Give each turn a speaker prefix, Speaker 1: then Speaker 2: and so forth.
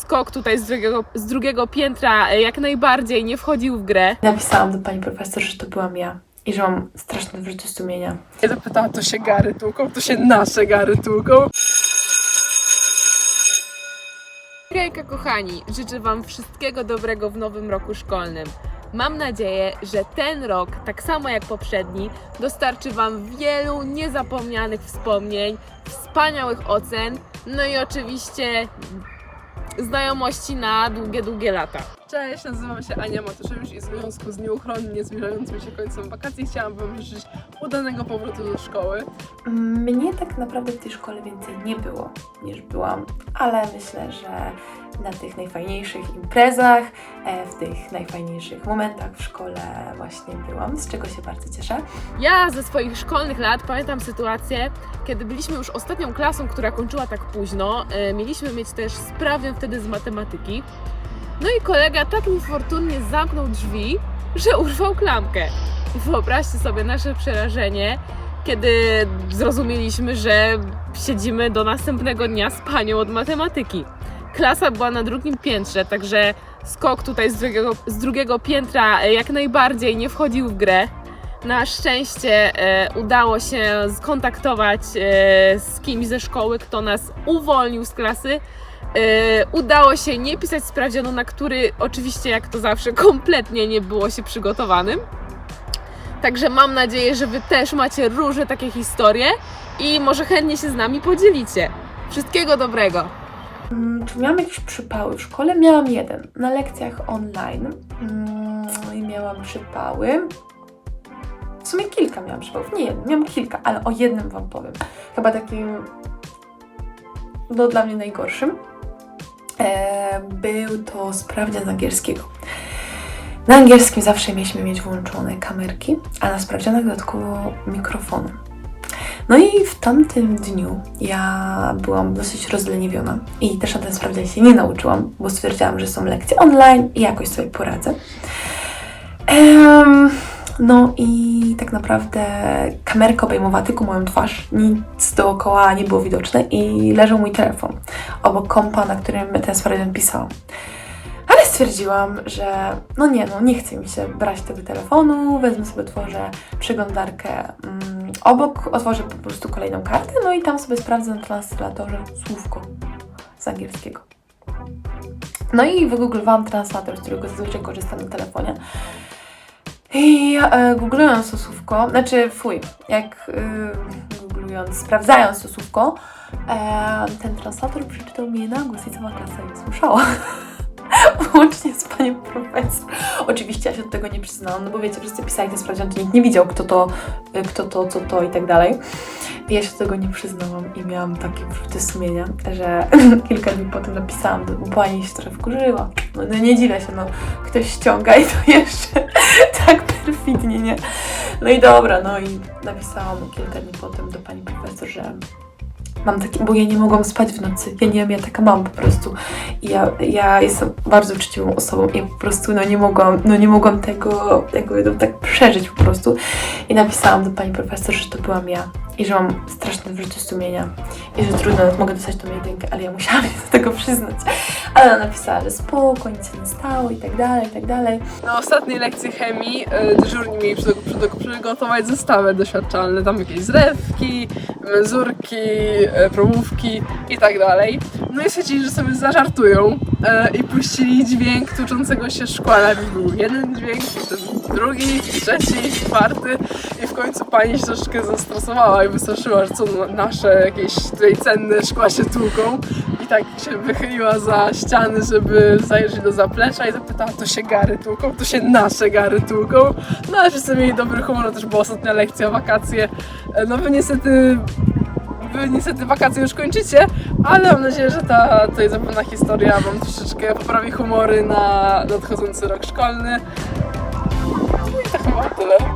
Speaker 1: skok tutaj z drugiego, z drugiego piętra e, jak najbardziej nie wchodził w grę.
Speaker 2: Napisałam do pani profesor, że to byłam ja i że mam straszne wyrzuty sumienia.
Speaker 1: Ja zapytała, to się gary tłuką, to się nasze gary tłuką. Hejka kochani, życzę Wam wszystkiego dobrego w nowym roku szkolnym. Mam nadzieję, że ten rok, tak samo jak poprzedni, dostarczy Wam wielu niezapomnianych wspomnień, wspaniałych ocen, no i oczywiście znajomości na długie, długie lata. Cześć, nazywam się Ania Matuszewicz i w związku z nieuchronnie zbliżającym się końcem wakacji chciałam Wam życzyć udanego powrotu do szkoły.
Speaker 2: Mnie tak naprawdę w tej szkole więcej nie było niż byłam, ale myślę, że na tych najfajniejszych imprezach, e, w tych najfajniejszych momentach w szkole właśnie byłam, z czego się bardzo cieszę.
Speaker 1: Ja ze swoich szkolnych lat pamiętam sytuację, kiedy byliśmy już ostatnią klasą, która kończyła tak późno. E, Mieliśmy mieć też sprawę wtedy z matematyki. No i kolega tak niefortunnie zamknął drzwi, że urwał klamkę. Wyobraźcie sobie nasze przerażenie, kiedy zrozumieliśmy, że siedzimy do następnego dnia z panią od matematyki. Klasa była na drugim piętrze, także skok tutaj z drugiego, z drugiego piętra e, jak najbardziej nie wchodził w grę. Na szczęście e, udało się skontaktować e, z kimś ze szkoły, kto nas uwolnił z klasy. E, udało się nie pisać sprawdzianu, na który oczywiście, jak to zawsze, kompletnie nie było się przygotowanym. Także mam nadzieję, że Wy też macie różne takie historie i może chętnie się z nami podzielicie. Wszystkiego dobrego!
Speaker 2: Mm, Czy miałam jakieś przypały w szkole? Miałam jeden. Na lekcjach online mm, i miałam przypały. W sumie kilka miałam przypałów. Nie jeden, miałam kilka, ale o jednym Wam powiem. Chyba takim, no dla mnie najgorszym. E, był to sprawdzian z angielskiego. Na angielskim zawsze mieliśmy mieć włączone kamerki, a na sprawdzianach dodatkowo mikrofony. No i w tamtym dniu ja byłam dosyć rozleniwiona i też na ten sprawdzian się nie nauczyłam, bo stwierdziłam, że są lekcje online i jakoś sobie poradzę. No i tak naprawdę kamerka obejmowała tylko moją twarz, nic dookoła nie było widoczne i leżał mój telefon obok kompa, na którym ten sprawdzian pisałam. Ale stwierdziłam, że no nie, no nie chce mi się brać tego telefonu, wezmę sobie, otworzę przeglądarkę mm, obok, otworzę po prostu kolejną kartę, no i tam sobie sprawdzę na translatorze słówko z angielskiego. No i wygooglowałam translator, z którego zazwyczaj korzystam na telefonie. I e, googlując to słówko, znaczy fuj, jak e, googlując, sprawdzając to słówko, e, ten translator przeczytał mi je na głos i cała klasa je słyszała. Łącznie z panią profesor. Oczywiście ja się do tego nie przyznałam, no bo wiecie, wszyscy pisali te sprawdziany, to nikt nie widział, kto to, y, kto to, co to i tak dalej. Ja się do tego nie przyznałam i miałam takie wyrzuty sumienia, że kilka dni potem napisałam, bo pani się trochę wkurzyła. No, no nie dziwię się, no ktoś ściąga i to jeszcze tak perfidnie, nie? No i dobra, no i napisałam kilka dni potem do pani profesor, że mam takie, bo ja nie mogłam spać w nocy. Ja nie wiem, ja taka mam po prostu. I ja, ja jestem bardzo uczciwą osobą i ja po prostu no nie mogłam, no nie mogłam tego, jakby no, tak przeżyć po prostu. I napisałam do pani profesor, że to byłam ja i że mam straszne wyrzuty sumienia i że trudno, mogę dostać tą jedynkę, ale ja musiałam się do tego przyznać. Ale ona napisała, że spoko, nic się nie stało i tak dalej, i tak dalej.
Speaker 1: Na ostatniej lekcji chemii y, dyżurni mieli przy, przy, przygotować zestawy doświadczalne, tam jakieś zrewki, menzurki, y, probówki i tak dalej. No i stwierdzili, że sobie zażartują y, i puścili dźwięk tłuczącego się szkła. Był jeden dźwięk, potem drugi, trzeci, czwarty końcu pani się troszeczkę zestresowała i wystraszyła, że co nasze jakieś tutaj cenne szkła się tłuką i tak się wychyliła za ściany, żeby zajrzeć do zaplecza i zapytała, to się gary tłuką, to się nasze gary tłuką. No ale wszyscy mieli dobry humor, to też była ostatnia lekcja, wakacje. E, No wy niestety Wy niestety wakacje już kończycie, ale mam nadzieję, że ta tutaj zabawna historia Wam troszeczkę poprawi humory na nadchodzący rok szkolny. No i tak chyba tyle.